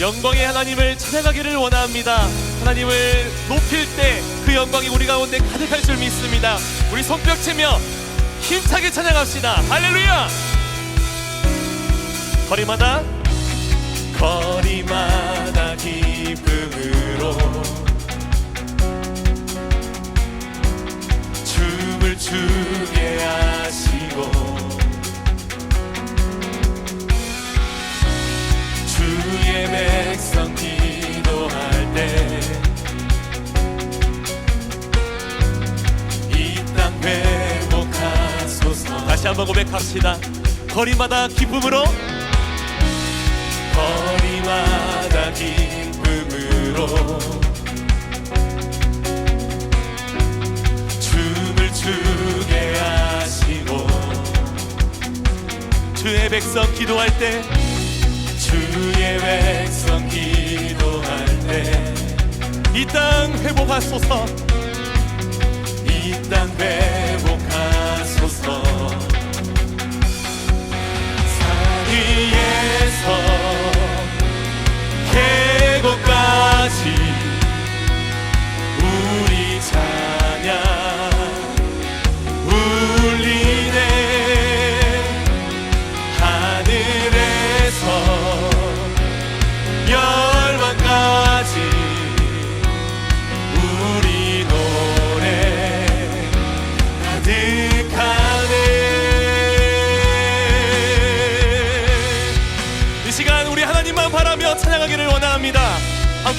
영광의 하나님을 찬양하기를 원합니다. 하나님을 높일 때 그 영광이 우리 가운데 가득할 줄 믿습니다. 우리 손뼉 치며 힘차게 찬양합시다. 할렐루야! 거리마다 거리마다 기쁨으로 춤을 한번 고백합시다. 거리마다 기쁨으로? 거리마다 기쁨으로. 춤을 추게 하시고 주의 백성 기도할 때 주의 백성 기도할 때 이 땅 회복하소서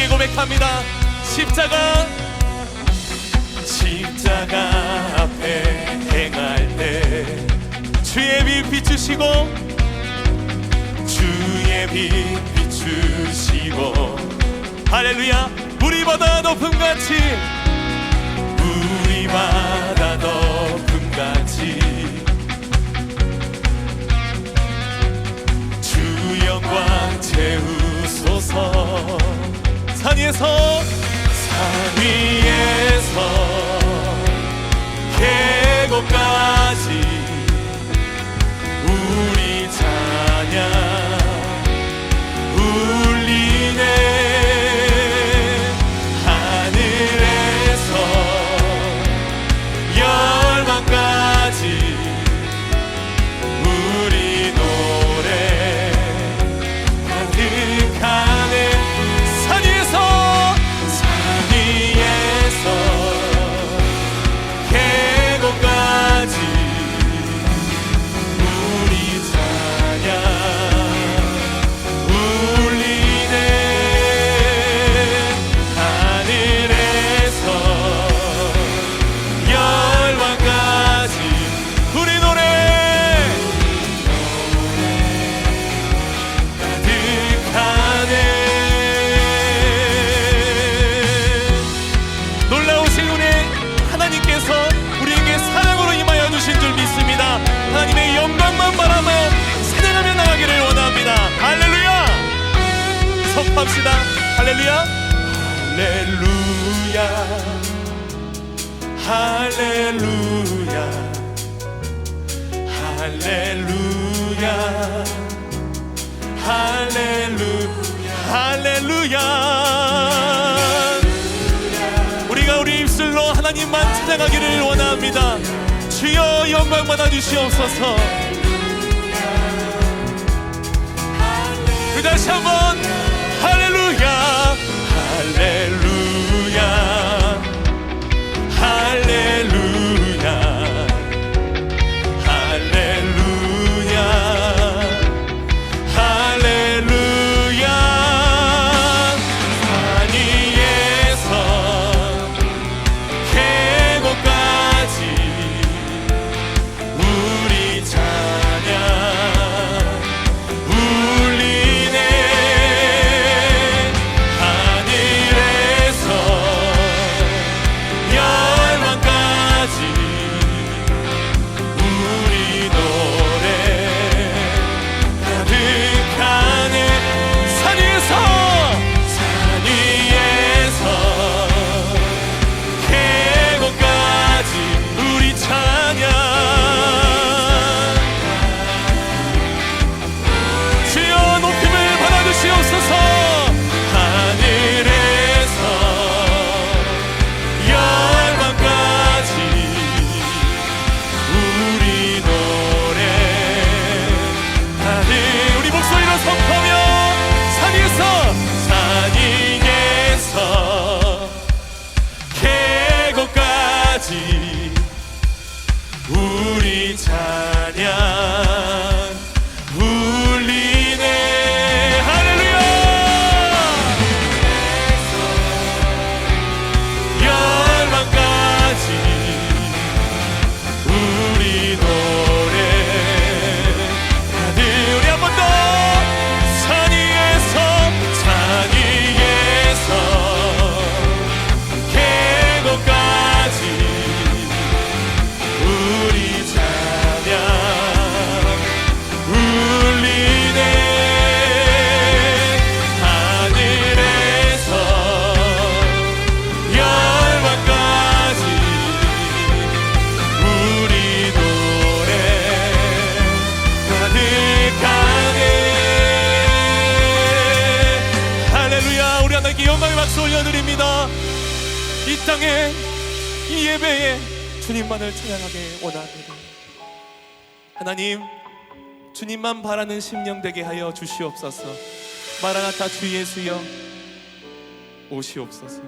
함께 고백합니다. 십자가. 십자가 앞에 행할 때 주의 빛 비추시고 주의 빛 비추시고. 할렐루야. 우리보다 높음같이 우리보다 높음같이 주 영광 채우소서 산 위에서 산 위에서 계곡까지 할렐루야. 할렐루야. 할렐루야. 할렐루야. 할렐루야. 할렐루야. 우리가 우리 입술로 하나님만 찬양하기를 원합니다. 주여 영광 받아 주시옵소서. 그 다시 한번 이 땅에 이 예배에 주님만을 찬양하게 원합니다. 하나님, 주님만 바라는 심령 되게 하여 주시옵소서. 마라나타 주 예수여 오시옵소서.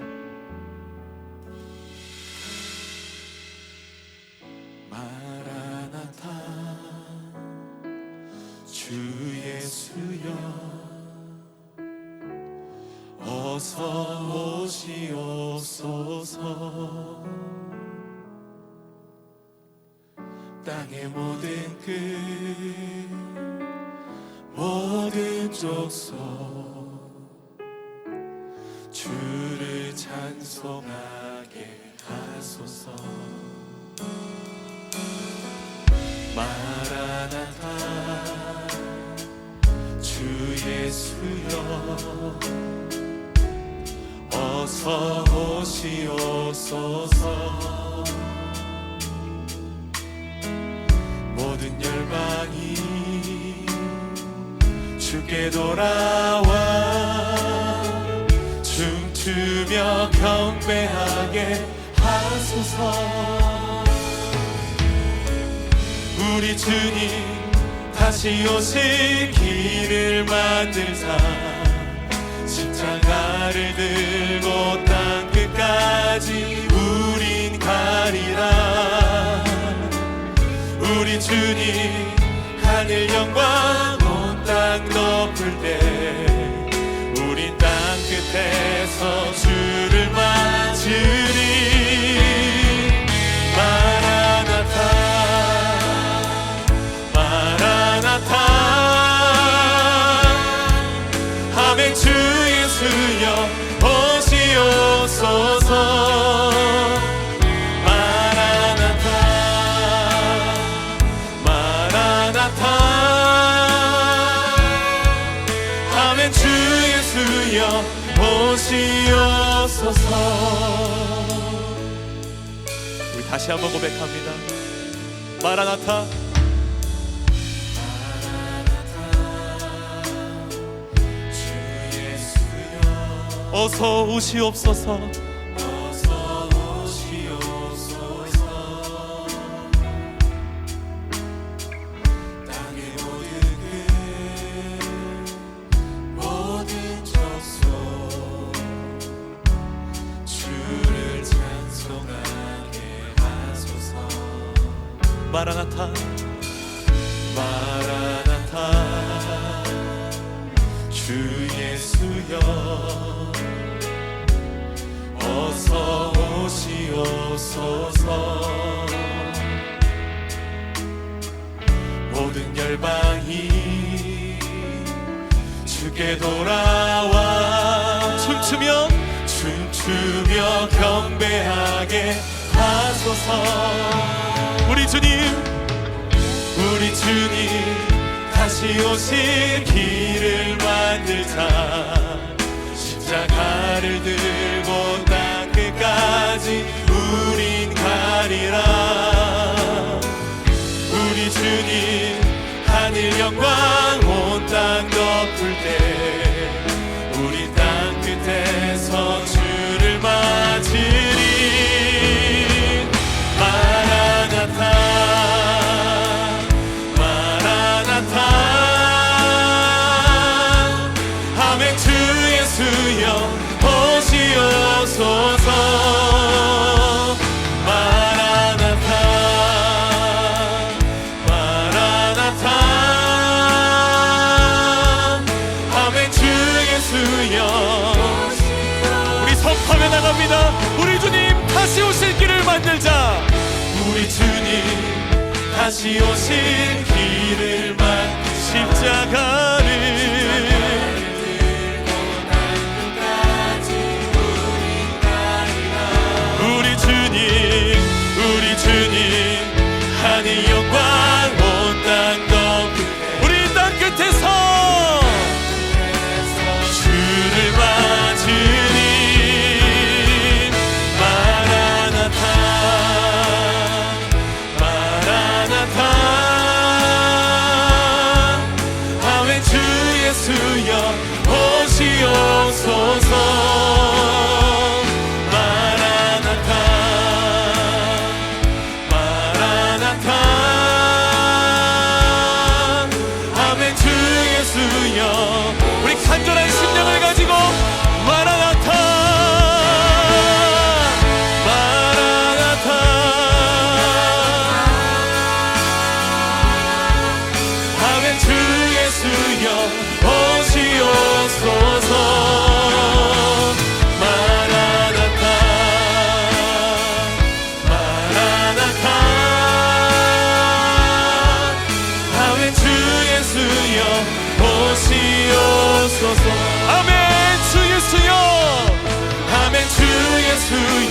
마 어서 오시옵소서. 땅의 모든 끝 모든 족속 주를 찬송하게 하소서. 마라나타 주 예수여 어서 오시옵소서. 모든 열방이 주께 돌아와 춤추며 경배하게 하소서. 우리 주님 다시 오실 길을 만들자 십자가를 들고 땅 끝까지 우린 가리라. 우리 주님 하늘 영광 온땅 덮을 때 우린 땅 끝에서 예수여 오시옵소서. 우리 다시 한번 고백합니다. 마라나타. 어서 오시옵소서 주 예수여 어서 오시옵소서. 모든 열방이 주께 돌아와 춤추며 춤추며 경배하게 하소서. 우리 주님 우리 주님 다시 오실 길을 만들자. 십자가를 들고 땅 끝까지 우린 가리라. 우리 주님 하늘 영광 온 땅 덮을 때 만들자. 우리 주님 다시 오실 길을 만 십자가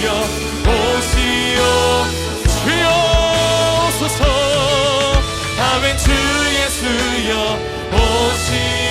주여 오시옵소서 다윈 주 예수여 오시오.